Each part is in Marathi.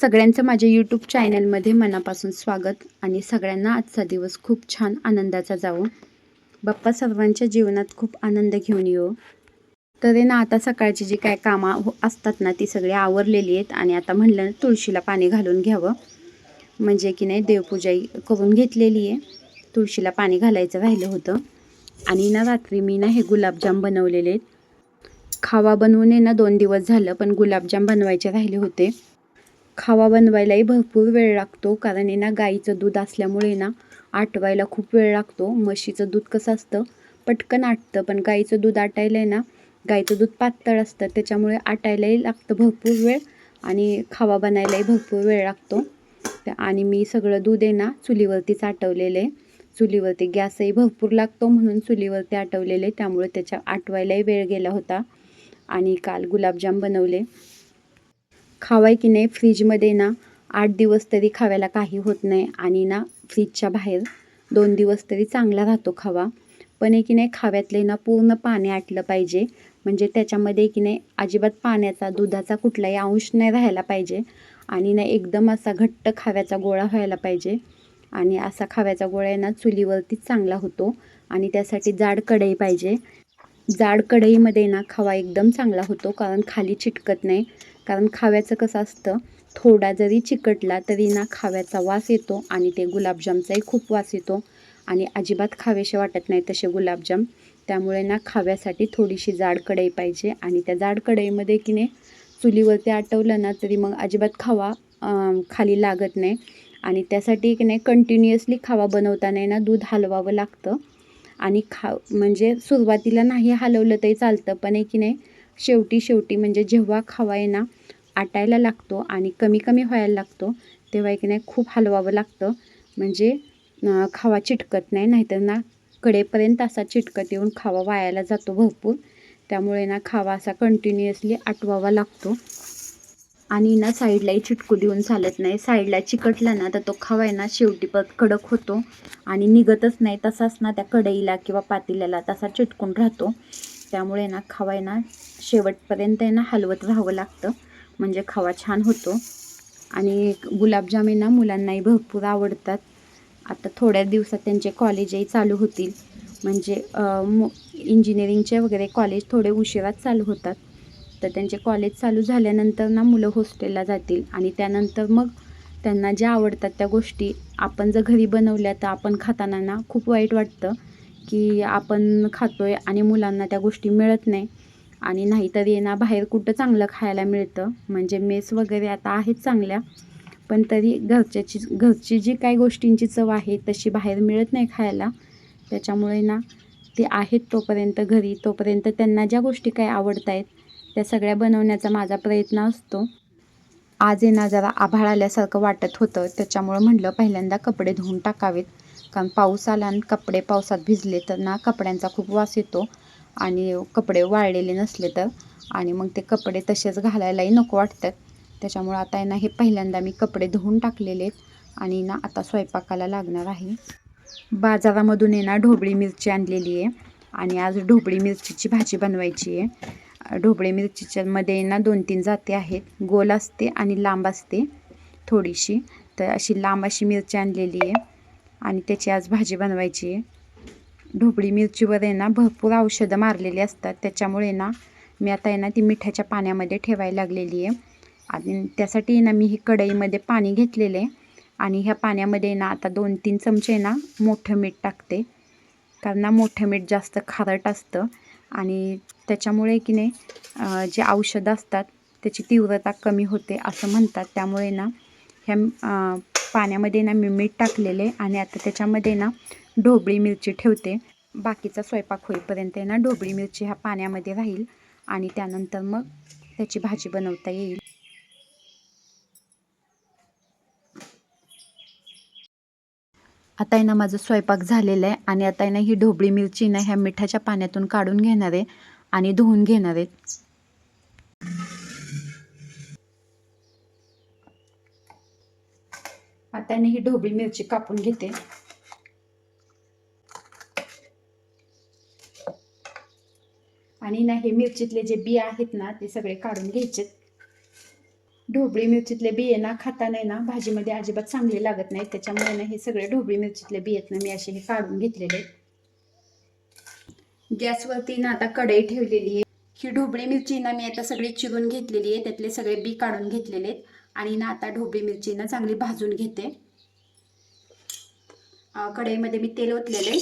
सगळ्यांचं माझ्या यूट्यूब चॅनलमध्ये मनापासून स्वागत आणि सगळ्यांना आजचा दिवस खूप छान आनंदाचा जावो. बाप्पा सर्वांच्या जीवनात खूप आनंद घेऊन येऊ तर ना आता सकाळची जी काय कामं हो- असतात ना ती सगळी आवरलेली आहेत आणि आता म्हणलं तुळशीला पाणी घालून घ्यावं. म्हणजे की नाही देवपूजा करून घेतलेली आहे. तुळशीला पाणी घालायचं राहिलं होतं. आणि ना रात्री मी ना हे गुलाबजाम बनवलेले आहेत. खावा बनवून ना दोन दिवस झालं पण गुलाबजाम बनवायचे राहिले होते. खावा बनवायलाही भरपूर वेळ लागतो. कारण आहे ना गाईचं दूध असल्यामुळे ना आटवायला खूप वेळ लागतो. म्हशीचं दूध कसं असतं? पटकन आटतं. पण गाईचं दूध आटायला आहे ना गाईचं दूध पातळ असतं. त्याच्यामुळे आटायलाही लागतं भरपूर वेळ आणि खावा बनायलाही भरपूर वेळ लागतो. आणि मी सगळं दूध आहे ना चुलीवरतीच आटवलेलं आहे. चुलीवरती गॅसही भरपूर लागतो म्हणून चुलीवरती आटवलेले त्यामुळे त्याच्या आटवायलाही वेळ गेला होता. आणि काल गुलाबजाम बनवले. खावाय की नाही फ्रीजमध्ये ना आठ दिवस तरी खाव्याला काही होत नाही आणि ना फ्रीजच्या बाहेर दोन दिवस तरी चांगला राहतो खावा. पण आहे की नाही खाव्यातले ना पूर्ण पाणी आटलं पाहिजे. म्हणजे त्याच्यामध्ये की नाही अजिबात पाण्याचा दुधाचा कुठलाही अंश नाही राहायला पाहिजे. आणि ना एकदम असा घट्ट खाव्याचा गोळा व्हायला पाहिजे. आणि असा खाव्याचा गोळा आहे ना चुलीवरतीच चांगला होतो. आणि त्यासाठी जाड कढई पाहिजे. जाड कढईमध्ये ना खावा एकदम चांगला होतो कारण खाली चिटकत नाही. कारण खाव्याचं कसं असतं थोडा जरी चिकटला तरी ना खाव्याचा वास येतो आणि ते गुलाबजामचाही खूप वास येतो. आणि अजिबात खावेसे वाटत नाही तसे गुलाबजाम. त्यामुळे ना खाव्यासाठी थोडीशी जाड कढई पाहिजे आणि त्या जाड कढईमध्ये की नाही चुलीवरती आटवलं ना तरी मग अजिबात खावा खाली लागत नाही. आणि त्यासाठी की नाही कंटिन्युअसली खावा बनवताना ना दूध हलवावं लागतं. आणि खा म्हणजे सुरुवातीला नाही हलवलं तरी चालतं पण आहे की नाही शेवटी शेवटी म्हणजे जेव्हा खावा आहे ना आटायला लागतो आणि कमी कमी व्हायला लागतो तेव्हा एक नाही खूप हलवावं लागतं. म्हणजे खावा चिटकत नाही नाहीतर ना कडेपर्यंत असा चिटकत येऊन खावा वायाला जातो भरपूर. त्यामुळे ना खावा असा कंटिन्युअसली आटवावा लागतो. आणि ना साईडलाही चिटकू देऊन चालत नाही. साईडला चिकटला ना तर तो खावा आहे ना शेवटी परत कडक होतो. आणि निघतच नाही तसाच ना त्या कढईला किंवा पातेल्याला तसा चिटकून राहतो. त्यामुळे ना खवा ना शेवटपर्यंत आहे ना हलवत राहावं लागतं. म्हणजे खावा छान होतो. आणि गुलाबजाम ना मुलांनाही भरपूर आवडतात. आता थोड्या दिवसात त्यांचे कॉलेजही चालू होतील. म्हणजे इंजिनिअरिंगचे वगैरे कॉलेज थोडे उशिराच चालू होतात. तर त्यांचे कॉलेज चालू झाल्यानंतर ना मुलं हॉस्टेलला जातील. आणि त्यानंतर मग त्यांना ज्या आवडतात त्या गोष्टी आपण जर घरी बनवल्या तर आपण खाताना ना खूप वाईट वाटतं. की आपण खातोय आणि मुलांना त्या गोष्टी मिळत नाही आणि नाहीतर ना बाहेर कुठं चांगलं खायला मिळतं. म्हणजे मेस वगैरे आता आहेत चांगल्या पण तरी घरच्याची घरची जी काही गोष्टींची चव आहे तशी बाहेर मिळत नाही खायला. त्याच्यामुळे ना ते आहेत तोपर्यंत घरी तोपर्यंत त्यांना ज्या गोष्टी काय आवडत आहेत त्या सगळ्या बनवण्याचा माझा प्रयत्न असतो. आज आहे ना जरा आभाळ आल्यासारखं वाटत होतं त्याच्यामुळं म्हटलं पहिल्यांदा कपडे धुवून टाकावेत. कारण पाऊस आला आणि कपडे पावसात भिजले तर ना कपड्यांचा खूप वास येतो आणि कपडे वाळलेले नसले तर. आणि मग ते कपडे तसेच घालायलाही नको वाटतात त्याच्यामुळं आता आहे ना हे पहिल्यांदा मी कपडे धुवून टाकलेले आहेत आणि ना आता स्वयंपाकाला लागणार आहे. बाजारामधून आहे ना ढोबळी मिरची आणलेली आहे आणि आज ढोबळी मिरचीची भाजी बनवायची आहे. ढोबळी मिरचीच्यामध्ये ना दोन तीन जाती आहेत. गोल असते आणि लांब असते थोडीशी. तर अशी लांब अशी मिरची आणलेली आहे. आणि त्याची आज भाजी बनवायची आहे. ढोबळी मिरचीवर आहे ना भरपूर औषधं मारलेली असतात. त्याच्यामुळे ना मी आता आहे ना ती मिठाच्या पाण्यामध्ये ठेवायला लागलेली आहे. आणि त्यासाठी ना मी ही कढईमध्ये पाणी घेतलेलं आहे. आणि ह्या पाण्यामध्ये ना आता दोन तीन चमचे ना मोठं मीठ टाकते. कारण ना मोठं मीठ जास्त खारट असतं. आणि त्याच्यामुळे की नाही जे औषधं असतात त्याची तीव्रता कमी होते असं म्हणतात. त्यामुळे ना ह्या पाण्यामध्ये ना मी मीठ टाकलेले आणि आता त्याच्यामध्ये ना ढोबळी मिरची ठेवते. बाकीचा स्वयंपाक होईपर्यंत आहे ना ढोबळी मिरची ह्या पाण्यामध्ये राहील आणि त्यानंतर मग त्याची भाजी बनवता येईल. आता आहे ना माझं स्वयंपाक झालेलं आहे आणि आता आहे ना ही ढोबळी मिरची ना ह्या मिठाच्या पाण्यातून काढून घेणार आहे आणि धुवून घेणार आहे. हाताने ही ढोबळी मिरची कापून घेते. आणि ना हे मिरचीतले जे बिया आहेत ना ते सगळे काढून घ्यायचे. ढोबळी मिरचीतले बिये ना खाताना ना भाजीमध्ये अजिबात चांगले लागत नाही त्याच्यामुळे ना हे सगळे ढोबळी मिरचीतले बियेत ना मी असे हे काढून घेतलेले गॅसवरती ना आता कढई ठेवलेली आहे. ही ढोबळी मिरची ना मी आता सगळी चिरून घेतलेली आहे. त्यातले सगळे बी काढून घेतलेले आहेत. आणि ना आता ढोबळी मिरची ना चांगली भाजून घेते. कढईमध्ये मी तेल ओतलेले.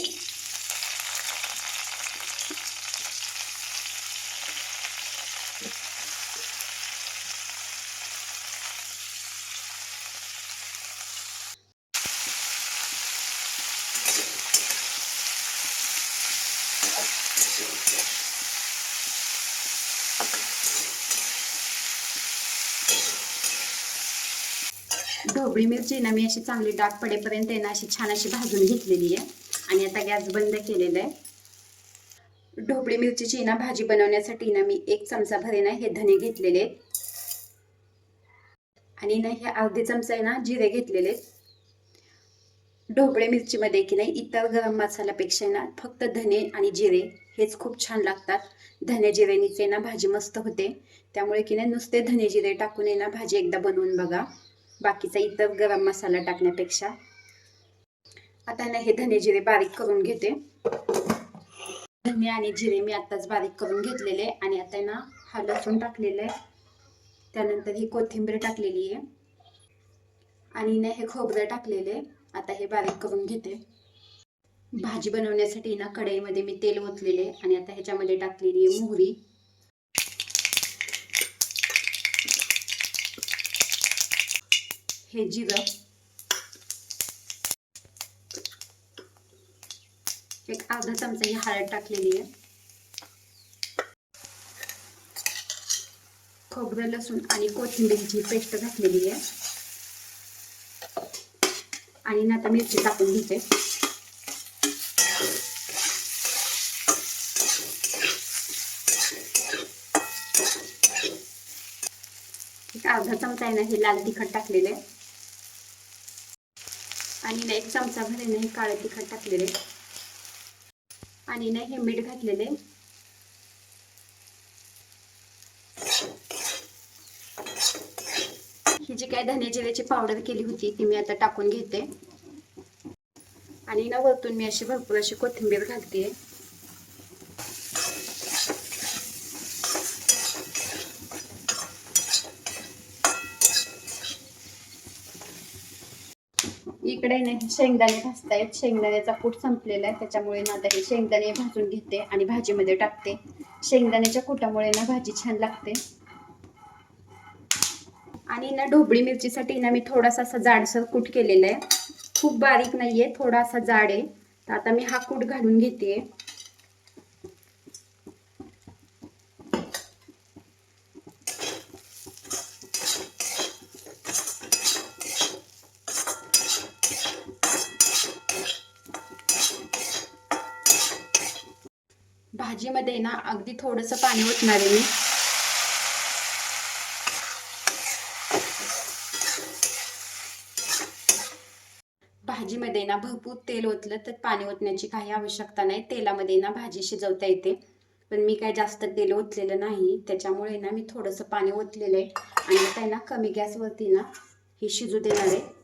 ढोबळी मिरची ना मी अशी चांगली डाग पडेपर्यंत आहे ना अशी छान अशी भाजून घेतलेली आहे. आणि आता गॅस बंद केलेला आहे. ढोबळी मिरचीची ना भाजी बनवण्यासाठी ना मी एक चमचा भरे ना हे धने घेतलेले आहेत. आणि ना हे अर्धे चमचा आहे ना जिरे घेतलेले आहेत. ढोबळे मिरचीमध्ये की नाही इतर गरम मसाल्यापेक्षा ना फक्त धने आणि जिरे हेच खूप छान लागतात. धने जिरेनीचे ना भाजी मस्त होते. त्यामुळे की नाही नुसते धने जिरे टाकून ना भाजी एकदा बनवून बघा. बाकीचा इतर गरम मसाला टाकण्यापेक्षा. आता ना हे धने जिरे बारीक करून घेते. धने आणि जिरे मी आत्ताच बारीक करून घेतलेले आणि आता ना हा लसूण टाकलेला आहे. त्यानंतर ही कोथिंबीर टाकलेली आहे. आणि ना हे खोबरं टाकलेले आता हे बारीक करून घेते. भाजी बनवण्यासाठी ना कढईमध्ये मी तेल ओतलेले आणि आता ह्याच्यामध्ये टाकलेली आहे मोहरी. हे जिरं एक अर्धा चमचा ही हळद टाकलेली आहे. खोबरं लसूण आणि कोथिंबीरची पेस्ट घातलेली आहे. आणि ना आता मिरची टाकून घेते एक अर्धा चमचा आहे ना हे लाल तिखट टाकलेले आहे. आणि ना एक चमचा भरीने ना हे काळं तिखट टाकलेले. आहे. आणि ना हे मीठ घातलेले. ही जी काय धने जिऱ्याची पावडर केली होती ती मी आता टाकून घेते. आणि ना वरतून मी अशी भरपूर अशी कोथिंबीर घालते. इकडे नाही शेंगदाणे भाजतायत. शेंगदाण्याचा कूट संपलेला आहे त्याच्यामुळे ना आता हे शेंगदाणे भाजून घेते आणि भाजीमध्ये टाकते. शेंगदाण्याच्या कुटामुळे ना भाजी छान लागते. आणि ना ढोबळी मिरचीसाठी ना मी थोडासा असा जाडसर कूट केलेला आहे. खूप बारीक नाही आहे थोडासा जाड आहे. तर आता मी हा कूट घालून घेते भाजीमध्ये ना अगदी थोडंसं पाणी ओतणार आहे मी. भाजीमध्ये ना भरपूर तेल ओतलं तर पाणी ओतण्याची काही आवश्यकता नाही. तेलामध्ये ना भाजी शिजवता येते. पण मी काय जास्त तेल ओतलेलं नाही. त्याच्यामुळे ना मी थोडंसं पाणी ओतलेलं आहे. आणि आता आहे ना कमी गॅसवरती ना हे शिजू देणार आहे.